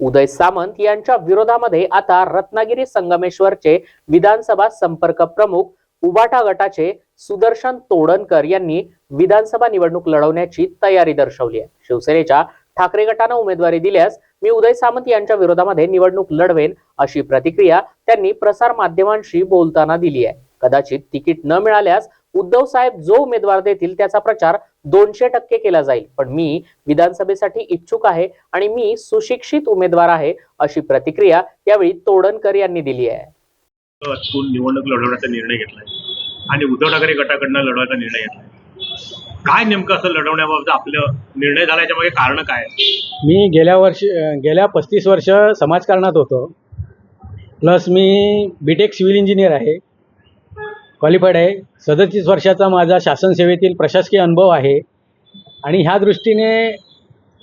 उदय सामंत यांच्या विरोधामध्ये आता रत्नागिरी संगमेश्वरचे विधानसभा संपर्क प्रमुख उबाटा गटाचे सुदर्शन तोडणकर यांनी विधानसभा निवडणूक लढवण्याची तयारी दर्शवली आहे. शिवसेनेच्या ठाकरे गटानं उमेदवारी दिल्यास मी उदय सामंत यांच्या विरोधामध्ये निवडणूक लढवेन अशी प्रतिक्रिया त्यांनी प्रसार माध्यमांशी बोलताना दिली आहे. कदाचित तिकीट न मिळाल्यास उद्धव साहेब जो उमेदवार देतील त्याचा प्रचार दोनशे टक्के केला जाईल. पण मी विधानसभेसाठी इच्छुक आहे आणि मी सुशिक्षित उमेदवार आहे अशी प्रतिक्रिया यावेळी तोडणकर यांनी दिली आहे. निवडणूक लढवण्याचा निर्णय घेतलाय आणि उद्धव ठाकरे गटाकडनं लढवायचा निर्णय घेतलाय. काय नेमकं असं लढवण्याबाबत आपलं निर्णय झाला याच्या मागे कारण काय? आहे? मी गेल्या वर्षी गेल्या पस्तीस वर्ष समाजकारणात होतो. प्लस मी बी टेक सिव्हिल इंजिनियर आहे. क्वालिफाईड आहे. सदतीस वर्षाचा माझा शासन सेवेतील प्रशासकीय अनुभव आहे. आणि ह्या दृष्टीने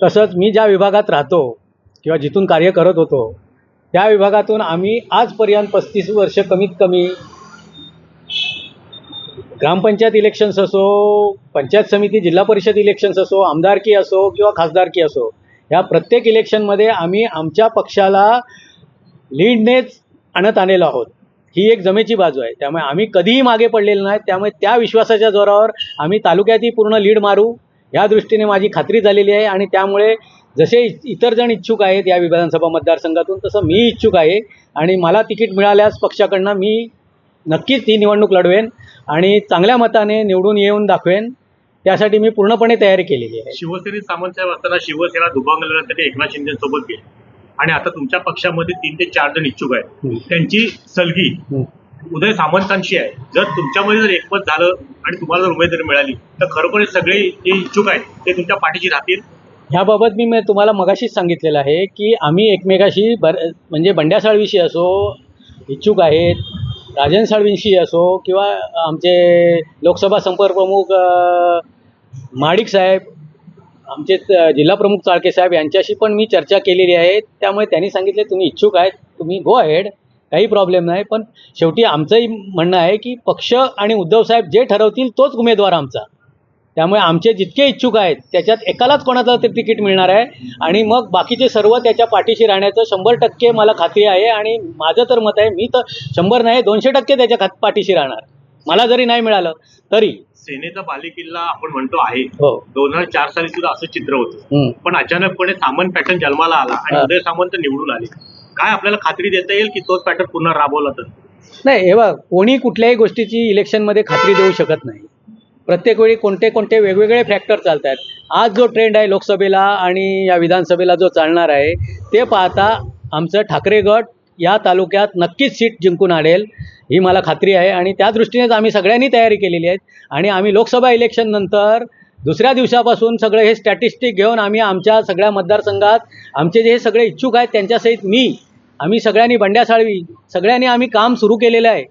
तसंच मी ज्या विभागात राहतो किंवा जिथून कार्य करत होतो त्या विभागातून आम्ही आजपर्यंत पस्तीस वर्ष कमीत कमी ग्रामपंचायत इलेक्शन्स असो पंचायत समिती जिल्हा परिषद इलेक्शन्स असो आमदारकी असो किंवा खासदारकी असो या प्रत्येक इलेक्शनमध्ये आम्ही आमच्या पक्षाला लीडनेच आणत आलेलो आहोत. ही एक जमेची बाजू आहे. त्यामुळे आम्ही कधीही मागे पडलेलो नाही त्यामुळे त्या विश्वासाच्या जोरावर आम्ही तालुक्यातही पूर्ण लीड मारू. या दृष्टीने माझी खात्री झालेली आहे आणि त्यामुळे जसे इ- इतर जण इच्छुक आहेत या विधानसभा मतदारसंघातून तसं मी इच्छुक आहे. आणि मला तिकीट मिळाल्यास पक्षाकडनं मी नक्कीच ही निवडणूक लढवेन आणि चांगल्या मताने निवडून येऊन दाखवेन. त्यासाठी मी पूर्णपणे तयारी केलेली आहे. शिवसेनेत सामंतसाहेब असताना शिवसेना दुभांगल्यासाठी एकनाथ शिंदे सोबत गेले. आणि आता तुमच्या पक्षामध्ये तीन ते चार जण इच्छुक आहेत. त्यांची सलगी. उदय सामंतांशी आहे जर तुमच्यामध्ये जर एकमत झालं आणि तुम्हाला जर उमेदवारी मिळाली तर खरोखर सगळे जे इच्छुक आहेत ते तुमच्या पाठीशी राहतील ह्याबाबत मी मी तुम्हाला मगाशीच सांगितलेलं आहे की आम्ही एकमेकाशी बर म्हणजे बंड्या साळवीशी असो इच्छुक आहेत राजन साळवींशी असो किंवा आमचे लोकसभा संपर्क प्रमुख माडिक साहेब आमचे जिल्हा प्रमुख चाळके साहेब यांच्याशी पण मी चर्चा केलेली आहे. त्यामुळे त्यांनी सांगितले तुम्ही इच्छुक आहेत तुम्ही गो अहेड काही प्रॉब्लेम नाही. पण शेवटी आमचंही म्हणणं आहे की पक्ष आणि उद्धव साहेब जे ठरवतील तोच उमेदवार आमचा. त्यामुळे आमचे जितके इच्छुक आहेत त्याच्यात एकालाच कोणाचं तरी तिकीट मिळणार आहे. आणि मग बाकीचे सर्व त्याच्या पाठीशी राहण्याचं शंभर टक्के मला खात्री आहे आणि माझं तर मत आहे मी तर शंभर नाही दोनशे टक्के त्याच्या खात पाठीशी राहणार. मला जरी नाही मिळालं तरी. सेनेचा बालेकिल्ला आपण म्हणतो आहे. हो. दोन हजार चार साली सुद्धा असं चित्र होतं. हम्म. पण अचानकपणे सामंत पॅटर्न जन्माला आला आणि हा. उदय सामंत निवडून आले. काय आपल्याला खात्री देता येईल की तोच पॅटर्न पुन्हा राबवला तर? नाही हे बघ कोणी कुठल्याही गोष्टीची इलेक्शनमध्ये खात्री देऊ शकत नाही. प्रत्येक वेळी कोणते कोणते वेगवेगळे फॅक्टर चालत आहेत आज जो ट्रेंड आहे लोकसभेला आणि या विधानसभेला जो चालणार आहे ते पाहता आमचं ठाकरे गट या तालुक्यात नक्कीच सीट जिंकून आणेल ही मला खात्री आहे. आणि त्या दृष्टीनेच आम्ही सगळ्यांनी तयारी केलेली आहे. आणि आम्ही लोकसभा इलेक्शननंतर दुसऱ्या दिवसापासून सगळं हे स्टॅटिस्टिक घेऊन आम्ही आमच्या सगळ्या मतदारसंघात आमचे जे सगळे इच्छुक आहेत त्यांच्यासहित मी आम्ही सगळ्यांनी बंड्या साळवी सगळ्यांनी आम्ही काम सुरू केलेलं आहे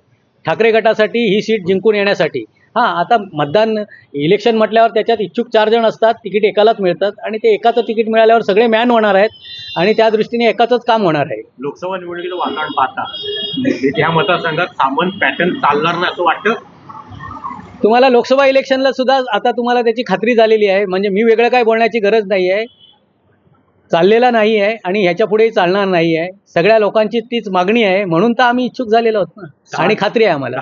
ठाकरे गटासाठी ही सीट जिंकून येण्यासाठी. हां आता मतदान इलेक्शन म्हटल्यावर त्याच्यात इच्छुक चार जण असतात तिकीट एकालाच मिळतात आणि ते एकाचं तिकीट मिळाल्यावर सगळे मॅन होणार आहेत आणि त्या दृष्टीने एकाचंच काम होणार आहे. लोकसभा निवडणुकीचं वातावरण पाहता या मतदारसंघात सामंत पॅटर्न चालणार नाही असं वाटतं? तुम्हाला लोकसभा इलेक्शनला सुद्धा आता तुम्हाला त्याची खात्री झालेली आहे. म्हणजे मी वेगळं काय बोलण्याची गरज नाही आहे. चाललेला नाही आहे आणि ह्याच्या पुढेही चालणार नाही आहे. सगळ्या लोकांची तीच मागणी आहे. म्हणून तर आम्ही इच्छुक झालेलो आहोत ना. आणि खात्री आहे आम्हाला.